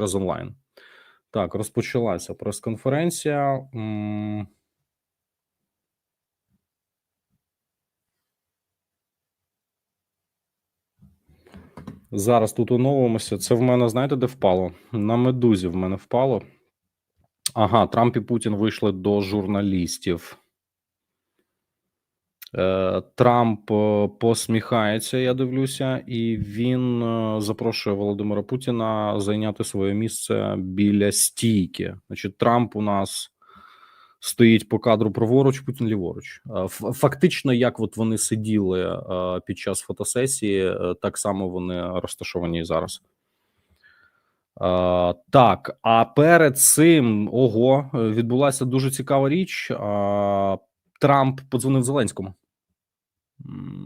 Зараз онлайн. Так, розпочалася прес-конференція. Зараз тут оновимося. Це в мене, знаєте, де впало? На медузі в мене впало. Ага, Трамп і Путін вийшли до журналістів. Е, Трамп е, посміхається, я дивлюся, і він е, запрошує Володимира Путіна зайняти своє місце біля стійки. Значить, Трамп у нас стоїть по кадру праворуч, Путін ліворуч. Фактично, як от вони сиділи під час фотосесії, так само вони розташовані і зараз. Е, так, а перед цим ого, відбулася дуже цікава річ. Е, Трамп подзвонив Зеленському.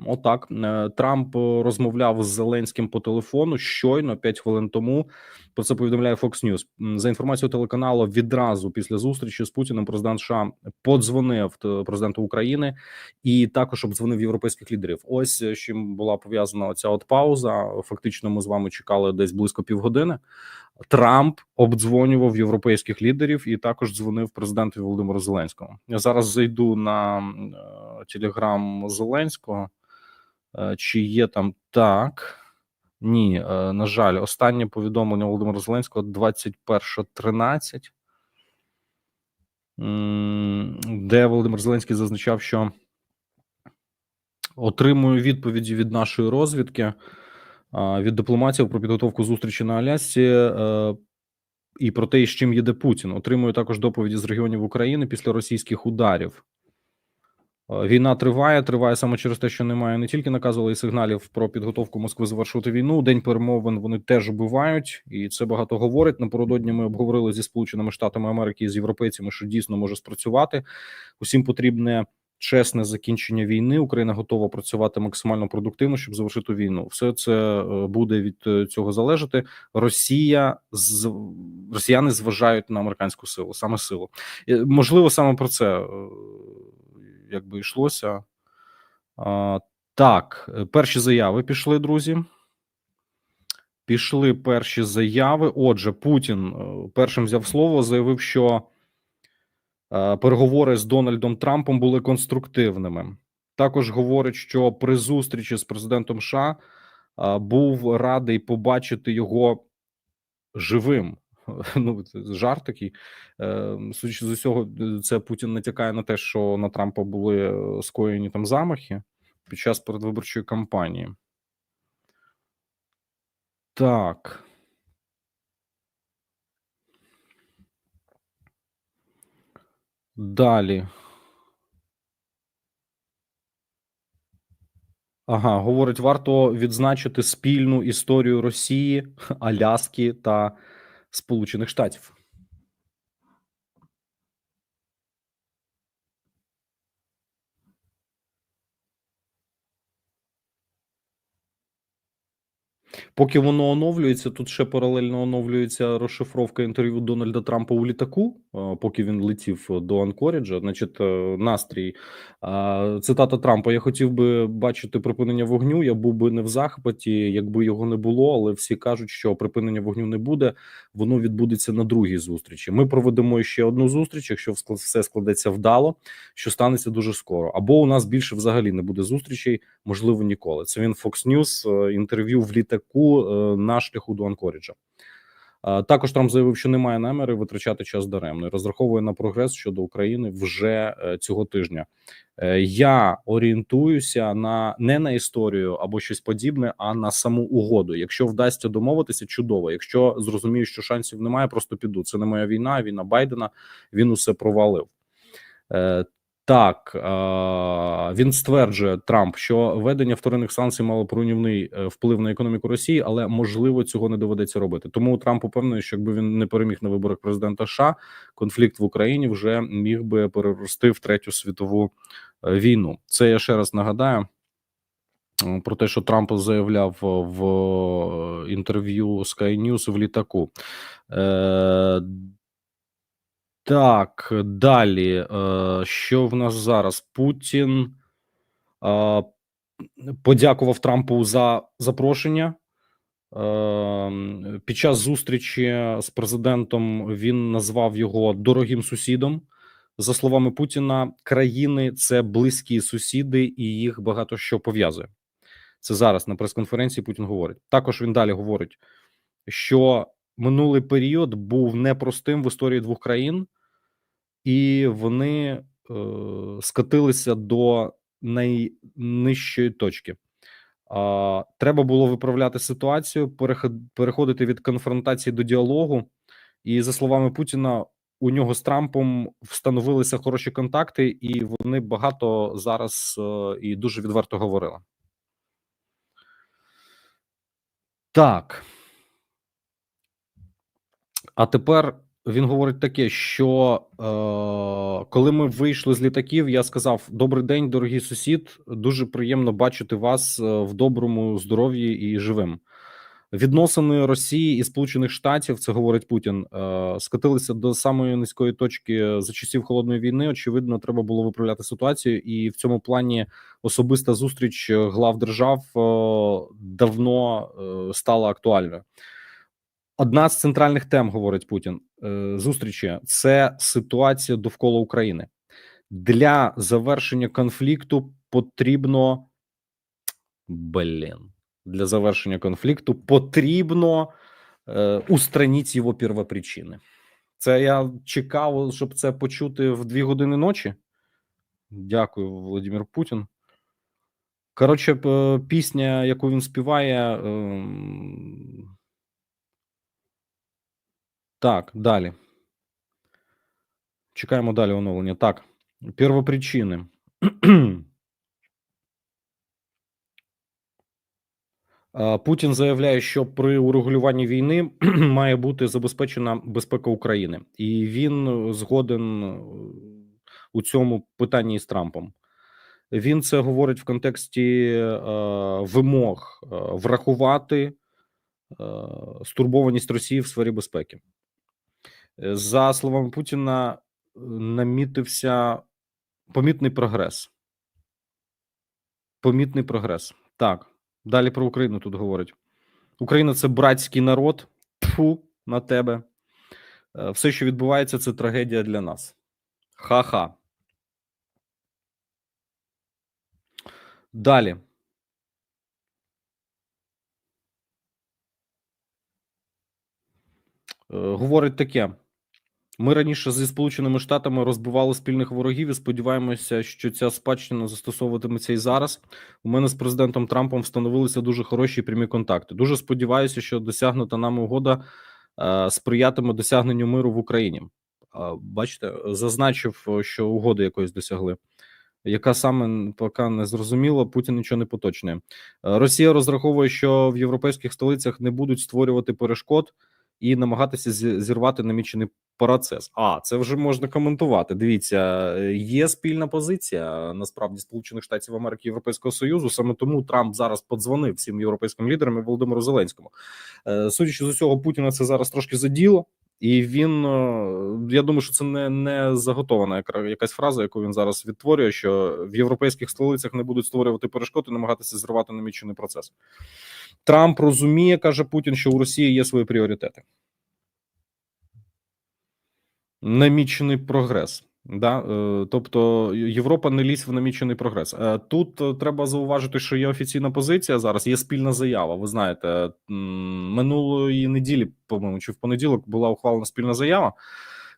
Отак. Е, Трамп е, розмовляв з Зеленським по телефону щойно 5 хвилин тому. Про це повідомляє Fox News. За інформацією телеканалу, відразу після зустрічі з Путіним президент США подзвонив президенту України і також обдзвонив європейських лідерів. Ось е, з чим була пов'язана ця от пауза. Фактично, ми з вами чекали десь близько півгодини. Трамп обдзвонював європейських лідерів і також дзвонив президенту Володимиру Зеленському. Я зараз зайду на е, телеграм Зеленського. Е, Чи є там так? Ні, е, на жаль, останнє повідомлення Володимира Зеленського 21.13, м, де Володимир Зеленський зазначав, що отримую відповіді від нашої розвідки, від дипломатів про підготовку зустрічі на Алясці е, і про те, з чим їде Путін. Отримую також доповіді з регіонів України після російських ударів. Е, Війна триває, триває саме через те, що немає не тільки наказу, але й сигналів про підготовку Москви завершувати війну. День перемовин вони теж убивають, і це багато говорить. Напередодні ми обговорили зі Сполученими Штатами Америки і з європейцями, що дійсно може спрацювати. Усім потрібне чесне закінчення війни. Україна готова працювати максимально продуктивно, щоб завершити війну. Все це е, буде від е, цього залежати. Росія з росіяни зважають на американську силу, саме силу. Можливо, саме про це е, якби йшлося. Так, перші заяви пішли, друзі. Пішли перші заяви. Отже, Путін першим взяв слово, заявив, що переговори з Дональдом Трампом були конструктивними. Також говорить, що при зустрічі з президентом США е, був радий побачити його живим. Ну, жарт такий. Е, Судячи з усього, е, це Путін натякає на те, що на Трампа були е, скоєні там замахи під час передвиборчої кампанії. Так. Далі. Ага, говорить, варто відзначити спільну історію Росії, Аляски та Сполучених Штатів. Поки воно оновлюється, тут ще паралельно оновлюється розшифровка інтерв'ю Дональда Трампа у літаку, е, поки він летів до Анкоріджа. Значить, е, настрій цитата Трампа: Я хотів би бачити припинення вогню. Я був би не в захваті, якби його не було. Але всі кажуть, що припинення вогню не буде. Воно відбудеться на другій зустрічі. Ми проведемо ще одну зустріч, якщо все складеться вдало, що станеться дуже скоро. Або у нас більше взагалі не буде зустрічей, можливо, ніколи. Це він Fox News, е, інтерв'ю в літаку е, на шляху до Анкоріджа. Також Трамп заявив, що немає наміри витрачати час даремно і розраховує на прогрес щодо України вже е, цього тижня. Е, Я орієнтуюся на не на історію або щось подібне, а на саму угоду. Якщо вдасться домовитися, чудово. Якщо зрозумію, що шансів немає, просто піду. Це не моя війна, війна Байдена. Він усе провалив. Так е, він стверджує Трамп, що введення вторинних санкцій мало руйнівний е, вплив на економіку Росії, але можливо цього не доведеться робити. Тому Трамп упевнений, що якби він не переміг на виборах президента США, конфлікт в Україні вже міг би перерости в третю світову е, війну. Це я ще раз нагадаю. Про те, що Трамп заявляв в інтерв'ю Sky News в літаку. Так, далі. Е, що в нас зараз? Путін подякував Трампу за запрошення. Ем, Під час зустрічі з президентом він назвав його дорогим сусідом. За словами Путіна, країни це близькі сусіди, і їх багато що пов'язує. Це зараз на прес-конференції Путін говорить. Також він далі говорить, що минулий період був непростим в історії двох країн, і вони е, скотилися до найнижчої точки. А, Треба було виправляти ситуацію, переходити від конфронтації до діалогу. І за словами Путіна, у нього з Трампом встановилися хороші контакти, і вони багато зараз е, і дуже відверто говорили. Так. А тепер він говорить таке, що е, коли ми вийшли з літаків, я сказав: Добрий день, дорогий сусід. Дуже приємно бачити вас е, в доброму здоров'ї і живим. Відносини Росії і Сполучених Штатів, це говорить Путін, е, скотилися до самої низької точки за часів холодної війни. Очевидно, треба було виправляти ситуацію, і в цьому плані особиста зустріч глав держав е, давно е, стала актуальною. Одна з центральних тем, говорить Путін, е, зустрічі це ситуація довкола України. Для завершення конфлікту потрібно блін. Для завершення конфлікту потрібно е, устранити його первопричини. Це я чекав, щоб це почути в дві години ночі. Дякую, Володимир Путін. Коротше, пісня, яку він співає. ем, Так, далі. Чекаємо далі оновлення. Так, первопричини. Путін заявляє, що при урегулюванні війни має бути забезпечена безпека України, і він згоден е, у цьому питанні з Трампом. Він це говорить в контексті е, вимог е, врахувати е, стурбованість Росії в сфері безпеки. Е, За словами Путіна, е, намітився помітний прогрес. Помітний прогрес. Так, далі про Україну тут говорить. Україна це братський народ. Тфу на тебе. Е, Все, що відбувається, це трагедія для нас. Ха-ха. Далі. Говорить таке: ми раніше зі Сполученими Штатами розбивали спільних ворогів і сподіваємося, що ця спадщина застосовуватиметься і зараз. У мене з президентом Трампом встановилися дуже хороші прямі контакти. Дуже сподіваюся, що досягнута нами угода е, сприятиме досягненню миру в Україні. Е, Бачите, зазначив, що угоди якоїсь досягли. Яка саме поки не зрозуміло, Путін нічого не поточнює. Е, Росія розраховує, що в європейських столицях не будуть створювати перешкод і намагатися зі- зірвати намічений процес. А це вже можна коментувати. Дивіться, е, є спільна позиція насправді Сполучених Штатів Америки Європейського Союзу. Саме тому Трамп зараз подзвонив всім європейським лідерам і Володимиру Зеленському. Е, Судячи з усього, Путіна це зараз трошки заділо. І він, е, я думаю, що це не, не заготована якась фраза, яку він зараз відтворює, що в європейських столицях не будуть створювати перешкоди, намагатися зривати намічений процес. Трамп розуміє, каже Путін, що у Росії є свої пріоритети. Намічений прогрес. Да? е, Тобто Європа не лізь в намічений прогрес. Е, Тут е, треба зауважити, що є офіційна позиція зараз, є спільна заява. Ви знаєте, минулої неділі, по-моєму, чи в понеділок була ухвалена спільна заява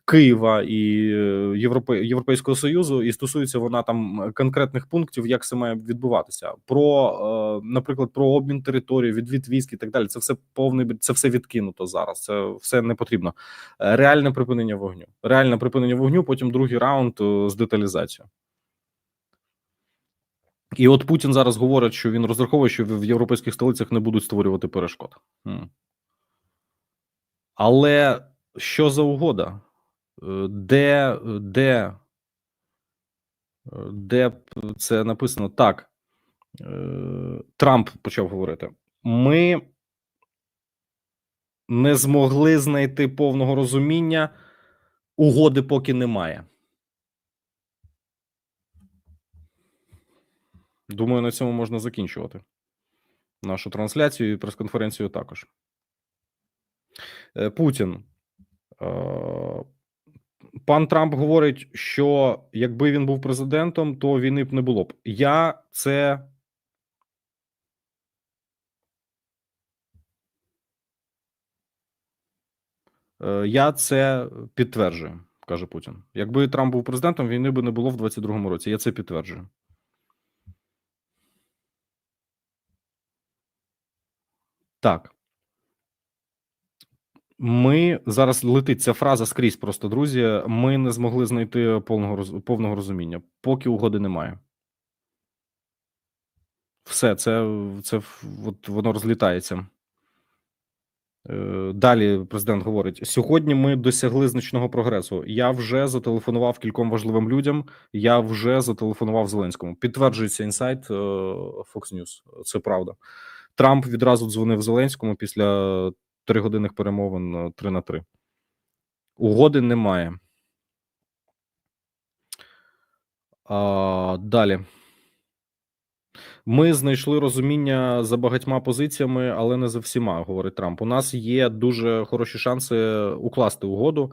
Києва і е, Європе... Європейського Союзу, і стосується вона там конкретних пунктів, як це має відбуватися. Про, е, наприклад, про обмін території, відвід військ і так далі. Це все повний це все відкинуто зараз. Це все не потрібно. Е, Реальне припинення вогню. Реальне припинення вогню, потім другий раунд з деталізацією. І от Путін зараз говорить, що він розраховує, що в європейських столицях не будуть створювати перешкод. Але що за угода? Е, Де, де, е, де це написано так? Е, Трамп почав говорити. Ми не змогли знайти повного розуміння, угоди поки немає. Думаю, на цьому можна закінчувати. нашу трансляцію і прес-конференцію також. Е, Путін. Пан Трамп говорить, що якби він був президентом, то війни б не було б. Я це. Е, Я це підтверджую, каже Путін. Якби Трамп був президентом, війни би не було в 22-му році. Я це підтверджую. Так. Ми зараз летить ця фраза скрізь. Просто друзі. Ми не змогли знайти повного повного розуміння, поки угоди немає. Все, це, це от воно розлітається. Е, Далі президент говорить: сьогодні ми досягли значного прогресу. Я вже зателефонував кільком важливим людям. Я вже зателефонував Зеленському. Підтверджується інсайт е, Fox News. Це правда. Трамп відразу дзвонив Зеленському після тригодинних перемовин е, 3 на 3. Угоди немає. А, далі. Ми знайшли розуміння за багатьма позиціями, але не за всіма, говорить Трамп. У нас є дуже хороші шанси укласти угоду.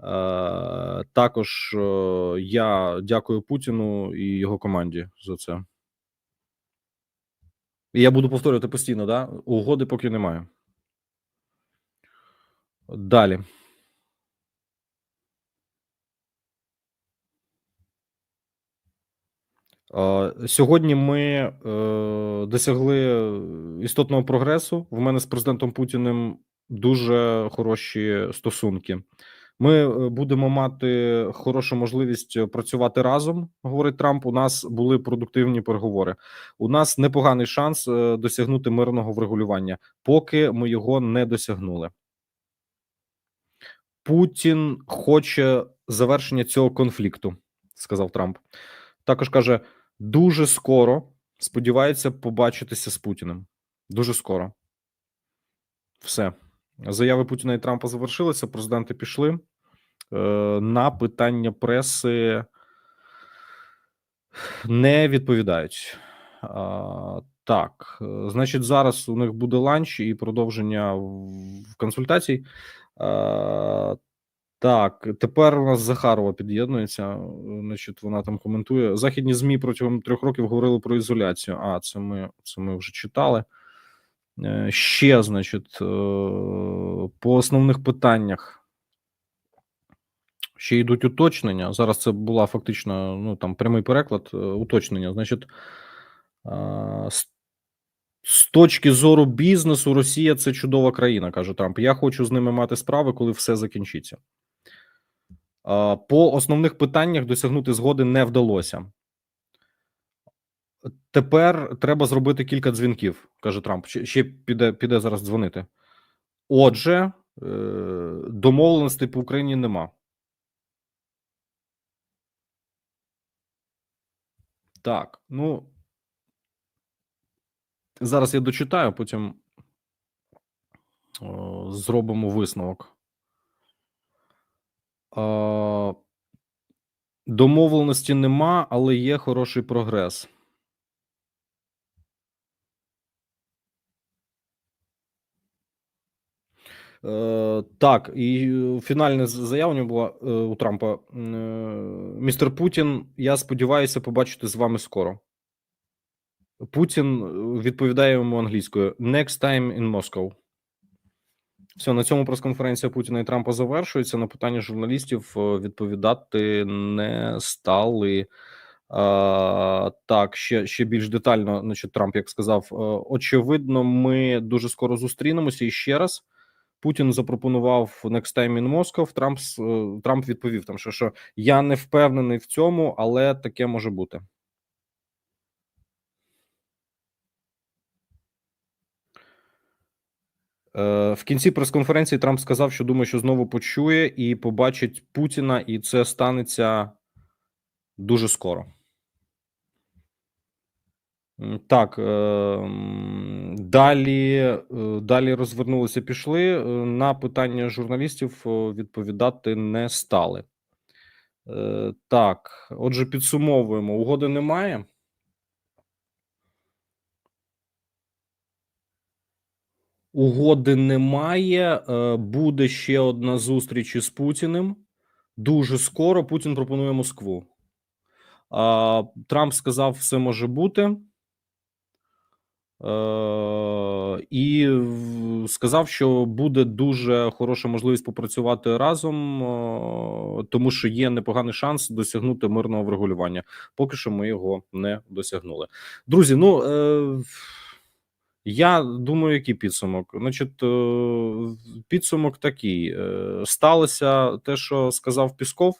Е, також е, я дякую Путіну і його команді за це. І я буду повторювати постійно, да? Угоди поки немає. Далі. Сьогодні ми е, досягли істотного прогресу. В мене з президентом Путіним дуже хороші стосунки. Ми е, будемо мати хорошу можливість працювати разом, говорить Трамп. У нас були продуктивні переговори. У нас непоганий шанс е, досягнути мирного врегулювання, поки ми його не досягнули. Путін хоче завершення цього конфлікту, сказав Трамп. Також каже: дуже скоро сподівається побачитися з Путіним. Дуже скоро. Все. Заяви Путіна і Трампа завершилися. Президенти пішли. Е, на питання преси не відповідають. А, так, е, значить, зараз у них буде ланч і продовження в консультацій. Так, тепер у нас Захарова під'єднується. Значить, вона там коментує. Західні ЗМІ протягом трьох років говорили про ізоляцію. А, це ми, це ми вже читали. Е, Ще, значить, е, по основних питаннях. Ще йдуть уточнення. Зараз це була фактично ну там прямий переклад. е, Уточнення. Значить, е, з, точки зору бізнесу, Росія це чудова країна, каже Трамп. Я хочу з ними мати справи, коли все закінчиться. По основних питаннях досягнути згоди не вдалося. Тепер треба зробити кілька дзвінків, каже Трамп. Ще, ще піде, піде зараз дзвонити. Отже, е, домовленостей по Україні нема. Так, ну зараз я дочитаю, потім о, зробимо висновок. Е, домовленості нема, але є хороший прогрес. Е, так, і е, фінальне з- заява у була е, у Трампа. Е, Містер Путін, я сподіваюся побачити з вами скоро. Путін е, відповідає йому англійською: Next time in Moscow. Все, на цьому прес-конференція Путіна і Трампа завершується. На питання журналістів е, відповідати не стали. А, так, ще, ще більш детально, значить, Трамп, як сказав, очевидно, ми дуже скоро зустрінемося і ще раз. Путін запропонував next time in Moscow. Трамп Трамп відповів там, що, що я не впевнений в цьому, але таке може бути. В кінці прес-конференції Трамп сказав, що думає, що знову почує і побачить Путіна, і це станеться дуже скоро. Так, е, далі, е, далі розвернулися, пішли. Е, На питання журналістів е, відповідати не стали. Е, Так, отже, підсумовуємо: угоди немає. Угоди немає. Е, Буде ще одна зустріч із Путіним. Дуже скоро Путін пропонує Москву. Трамп сказав, все може бути. Е, і сказав, що буде дуже хороша можливість попрацювати разом, е, тому що є непоганий шанс досягнути мирного врегулювання. Поки що ми його не досягнули. Друзі, ну я думаю, який підсумок? Значить, е, підсумок такий: Е, сталося те, що сказав Пісков.